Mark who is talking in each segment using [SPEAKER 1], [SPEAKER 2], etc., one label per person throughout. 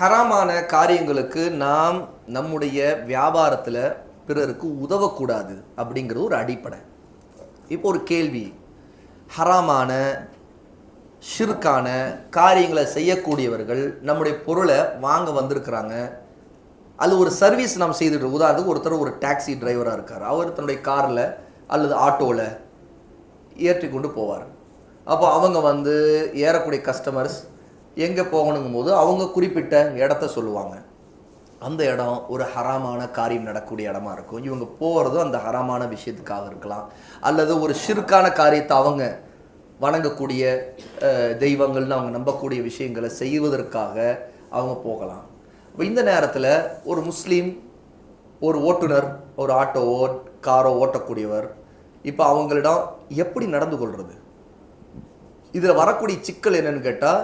[SPEAKER 1] ஹராமான காரியங்களுக்கு நாம் நம்முடைய வியாபாரத்தில் பிறருக்கு உதவக்கூடாது அப்படிங்கிறது ஒரு அடிப்படை. இப்போ ஒரு கேள்வி. ஹராமான ஷிர்கான காரியங்களை செய்யக்கூடியவர்கள் நம்முடைய பொருளை வாங்க வந்திருக்கிறாங்க. அது ஒரு சர்வீஸ் நாம் செய்துட்டு உதாரணத்துக்கு ஒருத்தர் ஒரு டாக்ஸி டிரைவராக இருக்கார். அவர் தன்னுடைய காரில் அல்லது ஆட்டோவில் ஏற்றி கொண்டு போவார். அப்போ அவங்க வந்து ஏறக்கூடிய கஸ்டமர்ஸ் எங்கே போகணுங்கும் போது அவங்க குறிப்பிட்ட இடத்த சொல்லுவாங்க. அந்த இடம் ஒரு ஹராமான காரியம் நடக்கக்கூடிய இடமா இருக்கும். இவங்க போகிறதும் அந்த ஹராமான விஷயத்துக்காக இருக்கலாம். அல்லது ஒரு சிறுக்கான காரியத்தை அவங்க வணங்கக்கூடிய தெய்வங்கள்னு அவங்க நம்பக்கூடிய விஷயங்களை செய்வதற்காக அவங்க போகலாம். இப்போ இந்த நேரத்தில் ஒரு முஸ்லீம் ஒரு ஓட்டுநர் ஒரு ஆட்டோவோ காரோ ஓட்டக்கூடியவர் இப்போ அவங்களிடம் எப்படி நடந்து கொள்வது இதில் வரக்கூடிய சிக்கல் என்னன்னு கேட்டால்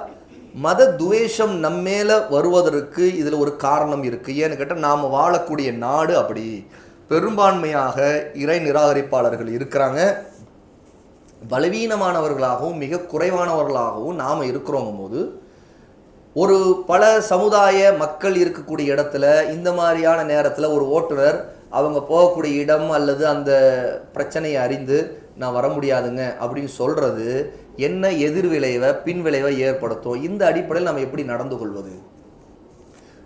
[SPEAKER 1] மத துவேஷம் நம்மேல வருவதற்கு இதில் ஒரு காரணம் இருக்குது ஏன்னு கேட்டால் நாம் வாழக்கூடிய நாடு அப்படி. பெரும்பான்மையாக இறை நிராகரிப்பாளர்கள் இருக்கிறாங்க. பலவீனமானவர்களாகவும் மிக குறைவானவர்களாகவும் நாம் இருக்கிறோங்கும் போது ஒரு பல சமுதாய மக்கள் இருக்கக்கூடிய இடத்துல இந்த மாதிரியான நேரத்தில் ஒரு ஓட்டுநர் அவங்க போகக்கூடிய இடம் அல்லது அந்த பிரச்சனையை அறிந்து நான் வர முடியாதுங்க அப்படின்னு சொல்கிறது என்ன எதிர் விளைவை பின் விளைவை ஏற்படுத்தும் இந்த அடிப்படையில் நம்ம எப்படி நடந்து கொள்வது?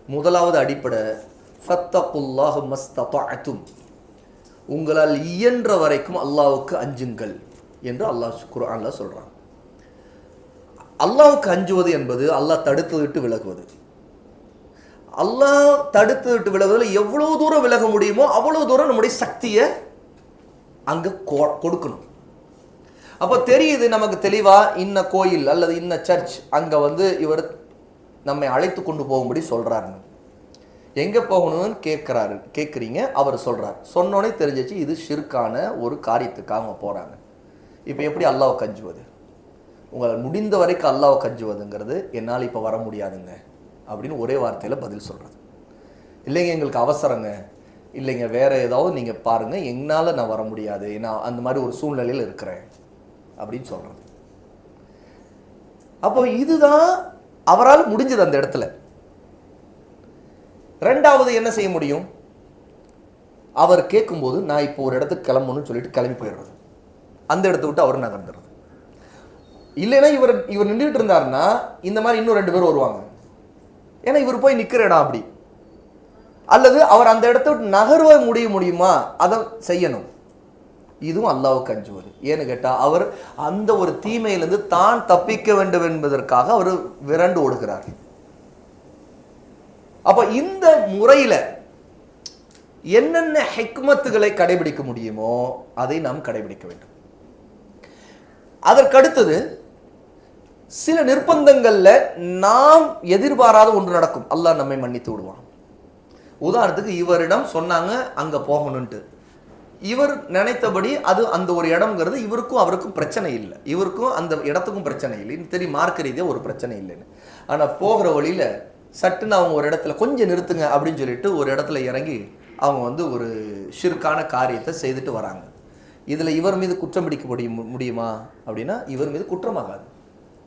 [SPEAKER 1] முதலாவது அடிப்படை ஃபத்தகுல்லாஹ் மஸ்தத்அத்தும். உங்களால் இயன்ற வரைக்கும் அல்லாவுக்கு அஞ்சுங்கள் என்று அல்லாஹ் குரான்ல சொல்றான். அல்லாவுக்கு அஞ்சுவது என்பது அல்லாஹ் தடுத்து விட்டு விலகுவது. அல்லாஹ் தடுத்து விட்டு விலகுவதில் எவ்வளவு தூரம் விலக முடியுமோ அவ்வளவு தூரம் நம்முடைய சக்தியை அங்கே கொ- கொடுக்கணும். அப்போ தெரியுது நமக்கு தெளிவா இன்ன கோயில் அல்லது இன்ன சர்ச் அங்க வந்து இவர் நம்மை அழைத்து கொண்டு போகும்படி சொல்றாருன்னு எங்க போகணும்னு கேட்குறாரு கேட்குறீங்க அவர் சொல்றார். சொன்னோடனே தெரிஞ்சிச்சு இது ஷிர்கான ஒரு காரியத்துக்காக அவங்க போறாங்க. இப்போ எப்படி அல்லாஹ் கஞ்சுவது? உங்களால் முடிந்த வரைக்கும் அல்லாஹ் கஞ்சுவதுங்கிறது என்னால் இப்போ வர முடியாதுங்க அப்படின்னு ஒரே வார்த்தையில் பதில் சொல்கிறது இல்லைங்க எங்களுக்கு அவசரங்க. இல்லைங்க வேற ஏதாவது நீங்கள் பாருங்கள் என்னால் நான் வர முடியாது. நான் அந்த மாதிரி ஒரு சூழ்நிலையில் இருக்கிறேன். அப்படின்னு சொல்கிறது அப்போ இதுதான் அவரால் முடிஞ்சது அந்த இடத்துல. ரெண்டாவது என்ன செய்ய முடியும்? அவர் கேட்கும்போது நான் இப்போ ஒரு இடத்துக்கு கிளம்பணும்னு சொல்லிட்டு கிளம்பி போயிடுறது. அந்த இடத்த விட்டு அவர் நகர்ந்துடுறது. இல்லைன்னா இவர் இவர் நின்றுட்டு இருந்தாருன்னா இந்த மாதிரி இன்னும் ரெண்டு பேர் வருவாங்க. ஏன்னா இவர் போய் நிற்கிற இடம் அப்படி. அல்லது அவர் அந்த இடத்த விட்டு நகர்வ முடிய முடியுமா? அதை செய்யணும். இதுவும் அல்லாவுக்கு அஞ்சுவது. ஏன்னு கேட்டால் அவர் அந்த ஒரு தீமையிலிருந்து தான் தப்பிக்க வேண்டும் என்பதற்காக அவர் விரண்டு ஓடுகிறார். அப்ப இந்த முறையில என்னென்ன ஹெக்மத்துகளை கடைபிடிக்க முடியுமோ அதை நாம் கடைபிடிக்க வேண்டும். அதற்கடுத்தது சில நிர்பந்தங்கள்ல நாம் எதிர்பாராத ஒன்று நடக்கும். அல்லாஹ் நம்மை மன்னித்து விடுவான். உதாரணத்துக்கு இவரிடம் சொன்னாங்க அங்க போகணுன்ட்டு இவர் நினைத்தபடி அது அந்த ஒரு இடம்ங்கிறது இவருக்கும் அவருக்கும் பிரச்சனை இல்லை. இவருக்கும் அந்த இடத்துக்கும் பிரச்சனை இல்லை. இது தெரியும் மார்க்க ரீதியாக ஒரு பிரச்சனை இல்லைன்னு. ஆனால் போகிற வழியில் சட்டுன்னு அவங்க ஒரு இடத்துல கொஞ்சம் நிறுத்துங்க அப்படின்னு சொல்லிட்டு ஒரு இடத்துல இறங்கி அவங்க வந்து ஒரு ஷிர்கான காரியத்தை செய்துட்டு வராங்க. இதில் இவர் மீது குற்றம் பிடிக்க முடியும் முடியுமா? அப்படின்னா இவர் மீது குற்றமாகாது.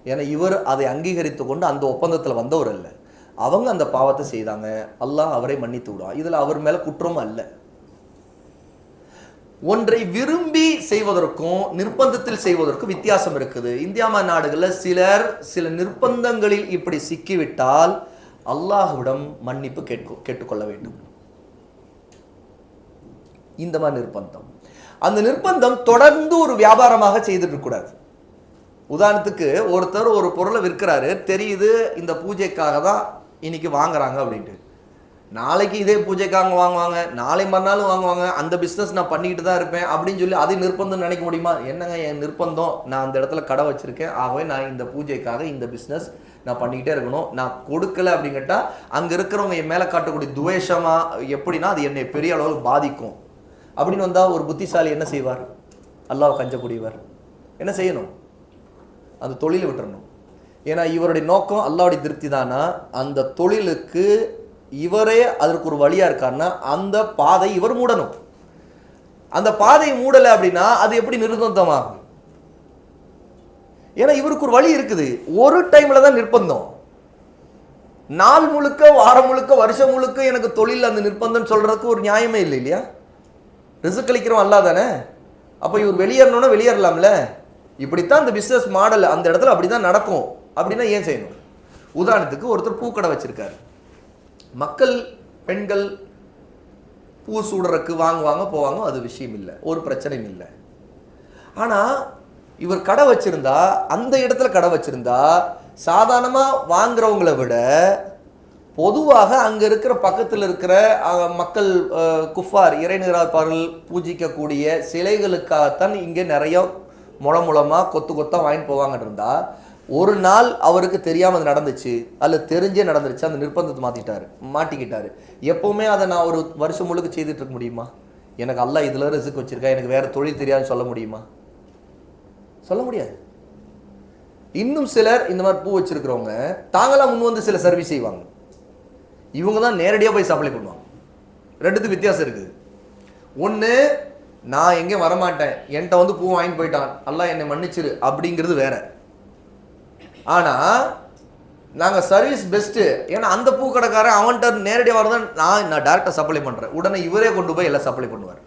[SPEAKER 1] ஏன்னா இவர் அதை அங்கீகரித்து கொண்டு அந்த ஒப்பந்தத்தில் வந்தவர் அல்ல. அவங்க அந்த பாவத்தை செய்தாங்க. அல்லாஹ் அவரை மன்னித்து விடுவான். இதில் அவர் மேலே குற்றம் அல்ல. ஒன்றை விரும்பி செய்வதற்கும் நிர்பந்தத்தில் செய்வதற்கும் வித்தியாசம் இருக்குது. இந்தியா நாடுகளில் சிலர் சில நிர்பந்தங்களில் இப்படி சிக்கிவிட்டால் அல்லாஹுவிடம் மன்னிப்பு கேட்கு கேட்டுக்கொள்ள வேண்டும். இந்த மாதிரி நிர்பந்தம். அந்த நிர்பந்தம் தொடர்ந்து ஒரு வியாபாரமாக செய்துட்டு கூடாது உதாரணத்துக்கு ஒருத்தர் ஒரு பொருளை விற்கிறாரு தெரியுது இந்த பூஜைக்காக தான் இன்னைக்கு வாங்குறாங்க அப்படின்ட்டு. நாளைக்கு இதே பூஜைக்காக வாங்குவாங்க நாளை மறுநாளும் வாங்குவாங்க அந்த பிஸ்னஸ் நான் பண்ணிக்கிட்டு தான் இருப்பேன் அப்படின்னு சொல்லி அது நிர்பந்தம் நினைக்க முடியுமா? என்னங்க என் நிர்பந்தம்? நான் அந்த இடத்துல கடை வச்சிருக்கேன். ஆகவே நான் இந்த பூஜைக்காக இந்த பிஸ்னஸ் நான் பண்ணிக்கிட்டே இருக்கணும். நான் கொடுக்கல அப்படின்னு அங்கே இருக்கிறவங்க என் மேலே காட்டக்கூடிய துவேஷமாக எப்படின்னா அது என்னை பெரிய அளவுக்கு பாதிக்கும். அப்படின்னு வந்தால் ஒரு புத்திசாலி என்ன செய்வார்? அல்லாஹ் கஞ்சக்கூடியவர். என்ன செய்யணும்? அந்த தொழிலை விட்டுறணும். ஏன்னா இவருடைய நோக்கம் அல்லாவுடைய திருப்தி தானா? அந்த தொழிலுக்கு இவரே அதற்கு ஒரு வழியாக இருக்காருன்னா அந்த பாதை இவர் மூடணும். அந்த பாதை மூடலை அப்படின்னா அது எப்படி நிர்பந்தமாகும் ஏன்னா இவருக்கு ஒரு வழி இருக்குது. ஒரு டைமில் தான் நிர்பந்தம். நாள் முழுக்க வாரம் முழுக்க வருஷம் முழுக்க எனக்கு தொழில் அந்த நிர்பந்தம் சொல்றதுக்கு ஒரு நியாயமே இல்லை இல்லையா? ரிசுக் அளிக்கிறோம் அல்லா தானே அப்போ இவர் வெளியேறணும்னா வெளியேறலாம்ல? இப்படித்தான் இந்த பிஸ்னஸ் மாடல் அந்த இடத்துல அப்படிதான் நடக்கும். அப்படின்னா ஏன் செய்யணும்? உதாரணத்துக்கு ஒருத்தர் பூக்கடை வச்சிருக்காரு. மக்கள் பெண்கள் பூ சூடுறக்கு வாங்குவாங்க போவாங்க அது விஷயம் இல்லை ஒரு பிரச்சனையும் இல்லை. ஆனால் இவர் கடை வச்சிருந்தா அந்த இடத்துல கடை வச்சிருந்தா சாதாரணமாக வாங்குறவங்களை விட பொதுவாக அங்கே இருக்கிற பக்கத்தில் இருக்கிற மக்கள் குஃபார் இறைநிராப்பார்கள் பூஜிக்கக்கூடிய சிலைகளுக்காகத்தான் இங்கே நிறைய முள மூலமாக கொத்து கொத்தா வாங்கிட்டு போவாங்கன்னு இருந்தால் ஒரு நாள் அவருக்கு தெரியாமல் அது நடந்துச்சு. அல்ல தெரிஞ்சே நடந்துருச்சு. அந்த நிர்பந்தத்தை மாற்றிட்டார் மாட்டிக்கிட்டாரு. எப்பவுமே அதை நான் ஒரு வருஷம் முழுக்க செய்துட்டு இருக்க முடியுமா? எனக்கு அல்லாஹ் இதில் ரிசுக்கு வச்சிருக்கா? எனக்கு வேற தொழில் தெரியாதுன்னு சொல்ல முடியுமா? சொல்ல முடியாது. இன்னும் சிலர் இந்த மாதிரி பூ வச்சிருக்கிறவங்க தாங்களாக முன் வந்து சில சர்வீஸ் செய்வாங்க. இவங்க தான் நேரடியாக போய் சப்ளை பண்ணுவாங்க. ரெண்டுத்துக்கு வித்தியாசம் இருக்குது. ஒன்று நான் எங்கேயும் வரமாட்டேன். என்கிட்ட வந்து பூ வாங்கி போயிட்டான். எல்லாம் என்னை மன்னிச்சிரு. அப்படிங்கிறது வேற. ஆனால் நாங்கள் சர்வீஸ் பெஸ்ட்டு ஏன்னா அந்த பூ கடைக்காரன் அவன்கிட்ட நேரடியாக வரதான் நான் நான் டேரெக்டாக சப்ளை பண்ணுறேன் உடனே இவரே கொண்டு போய் எல்லாம் சப்ளை பண்ணுவார்.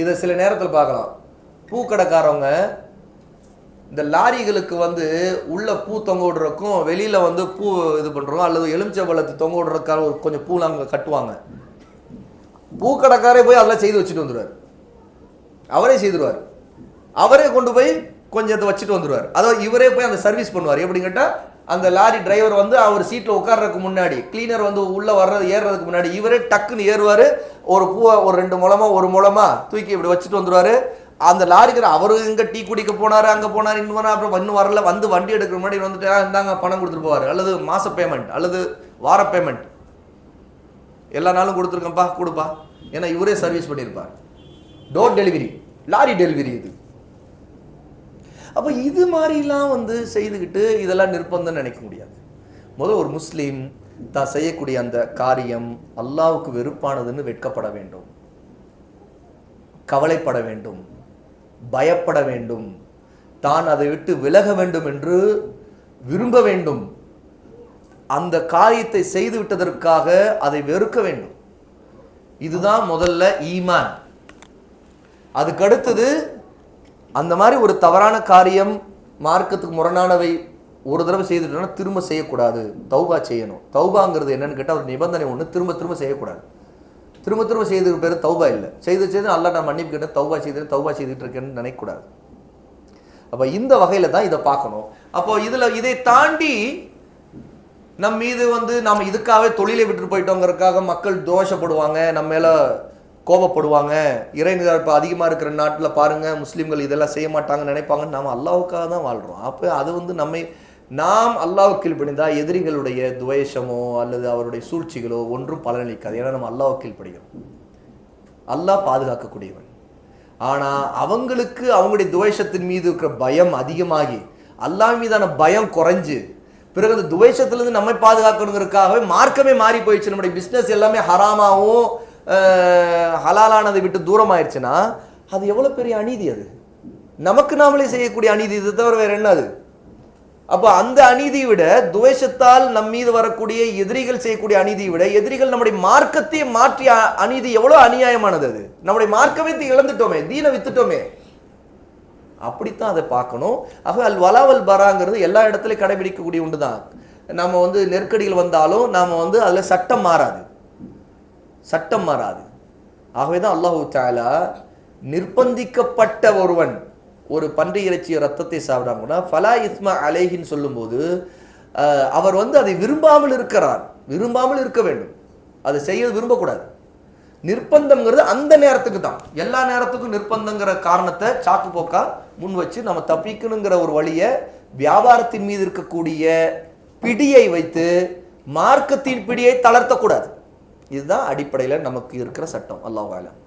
[SPEAKER 1] இதை சில நேரத்தில் பார்க்கலாம். பூக்கடைக்காரவங்க இந்த லாரிகளுக்கு வந்து உள்ள பூ தொங்க விடுறதுக்கும் வெளியில் வந்து பூ இது பண்ணுறோம் அல்லது எலுமிச்சை பழத்தை தொங்க விடுறதுக்காக ஒரு கொஞ்சம் பூலாம் அங்கே கட்டுவாங்க. பூக்கடைக்காரே போய் அதெல்லாம் செய்து வச்சுட்டு வந்துடுவார். அவரே செய்துருவார். அவரே கொண்டு போய் கொஞ்சம் இதை வச்சுட்டு வந்துடுவார் அதாவது இவரே போய் அந்த சர்வீஸ் பண்ணுவார். எப்படின்னு கேட்டால் அந்த லாரி டிரைவர் வந்து அவர் சீட்டில் உட்கார்றதுக்கு முன்னாடி கிளீனர் வந்து உள்ளே வர்றது ஏறுறதுக்கு முன்னாடி இவரே டக்குன்னு ஏறுவார். ஒரு பூவை ஒரு ரெண்டு மூலமாக ஒரு மூலமாக தூக்கி இப்படி வச்சுட்டு வந்துடுவார் அந்த லாரிக்கிற அவரு இங்கே டீ குடிக்க போனார் அங்கே போனாரு இன்னும் அப்புறம் இன்னும் வரல. வந்து வண்டி எடுக்கிற முன்னாடி வந்துட்டு இருந்தாங்க பணம் கொடுத்துட்டு போவார். அல்லது மாத பேமெண்ட் அல்லது வார பேமெண்ட் எல்லா நாளும் கொடுத்துருக்கேன்ப்பா கொடுப்பா. ஏன்னா இவரே சர்வீஸ் பண்ணியிருப்பார். டோர் டெலிவரி லாரி டெலிவரி இது. அப்போ இது மாதிரிலாம் வந்து செய்துக்கிட்டு இதெல்லாம் நிர்பந்தம் நினைக்க முடியாது. முதல் ஒரு முஸ்லீம் தான் செய்யக்கூடிய அந்த காரியம் அல்லாவுக்கு வெறுப்பானதுன்னு வெட்கப்பட வேண்டும். கவலைப்பட வேண்டும். பயப்பட வேண்டும். தான் அதை விட்டு விலக வேண்டும் என்று விரும்ப வேண்டும். அந்த காரியத்தை செய்து விட்டதற்காக அதை வெறுக்க வேண்டும். இதுதான் முதல்ல ஈமான். அதுக்கு அடுத்தது அந்த மாதிரி ஒரு தவறான காரியம் மார்க்கத்துக்கு முரணானவை ஒரு தடவை செய்துட்டோம்னா திரும்ப செய்யக்கூடாது. தௌபா செய்யணும். தௌபாங்கிறது என்னன்னு கேட்டால் ஒரு நிபந்தனை ஒன்று திரும்ப திரும்ப செய்யக்கூடாது. திரும்ப திரும்ப செய்ததுக்கு பேர் தௌபா இல்லை. செய்து செய்து அல்ல நான் மன்னிப்பு கேட்டேன். தௌபா செய்து தௌபா செய்துட்டு இருக்கேன்னு நினைக்கக்கூடாது. அப்போ இந்த வகையில் தான் இதை பார்க்கணும். அப்போ இதில் இதை தாண்டி நம் மீது வந்து நாம் இதுக்காகவே தொழிலை விட்டுட்டு போயிட்டோங்கிறதுக்காக மக்கள் தோஷப்படுவாங்க. நம்ம மேலே கோபப்படுவாங்க. இறைநிகழ்ப்பு அதிகமாக இருக்கிற நாட்டில் பாருங்க முஸ்லீம்கள் இதெல்லாம் செய்ய மாட்டாங்கன்னு நினைப்பாங்க நாம் அல்லாவுக்காக தான் வாழ்கிறோம் அப்போ அது வந்து நம்மை நாம் அல்லாஹ் கீழ்ப்படிந்தா எதிரிகளுடைய துவேஷமோ அல்லது அவருடைய சூழ்ச்சிகளோ ஒன்றும் பலனளிக்காது. ஏன்னா நம்ம அல்லாஹ் கீழ்ப்படுகிறோம் அல்லாஹ் பாதுகாக்கக்கூடியவன். ஆனால் அவங்களுக்கு அவங்களுடைய துவேஷத்தின் மீது இருக்கிற பயம் அதிகமாகி அல்லாஹ் மீதான பயம் குறைஞ்சு பிறகு அந்த துவேஷத்துலேருந்து நம்மை பாதுகாக்கணுங்கிறதுக்காகவே மார்க்கமே மாறி போயிடுச்சு நம்முடைய பிஸ்னஸ் எல்லாமே ஹராமாகவும் ஹலாலானதை விட்டு தூரம் ஆயிடுச்சுன்னா அது எவ்வளோ பெரிய அநீதி அது? நமக்கு நாமளே செய்யக்கூடிய அநீதி இது தவிர வேற என்ன அது? அப்போ அந்த அநீதியை விட துவேஷத்தால் நம் மீது வரக்கூடிய எதிரிகள் செய்யக்கூடிய அநீதியை விட எதிரிகள் நம்முடைய மார்க்கத்தை மாற்றி அநீதி எவ்வளோ அநியாயமானது அது? நம்முடைய மார்க்கமே தி- இழந்துட்டோமே தீனை வித்துட்டோமே. அப்படித்தான் அதை பார்க்கணும். ஆக அல் வலாவல் பராங்கிறது எல்லா இடத்துலையும் கடைபிடிக்கக்கூடிய ஒன்று தான் நம்ம வந்து நெருக்கடிகள் வந்தாலும் நாம் வந்து அதில் சட்டம் மாறாது. சட்டம் மாறாது. ஆகவே தான் அல்லாஹு தாலா நிர்பந்திக்கப்பட்ட ஒருவன் ஒரு பன்றி இறைச்சி ரத்தத்தை சாப்பிடாங்கன்னா ஃபலா இஸ்மா அலேஹின்னு சொல்லும்போது அவர் வந்து அதை விரும்பாமல் இருக்கிறார். விரும்பாமல் இருக்க வேண்டும். அதை செய்ய விரும்பக்கூடாது. நிர்பந்தம்ங்கிறது அந்த நேரத்துக்கு தான். எல்லா நேரத்துக்கும் நிர்பந்தங்கிற காரணத்தை சாக்கு போக்கா முன் வச்சு நம்ம தப்பிக்கணுங்கிற ஒரு வழியை வியாபாரத்தின் மீது இருக்கக்கூடிய பிடியை வைத்து மார்க்கத்தின் பிடியை தளர்த்தக்கூடாது. இதுதான் அடிப்படையில் நமக்கு இருக்கிற சட்டம். அல்லாஹ் ஆலம்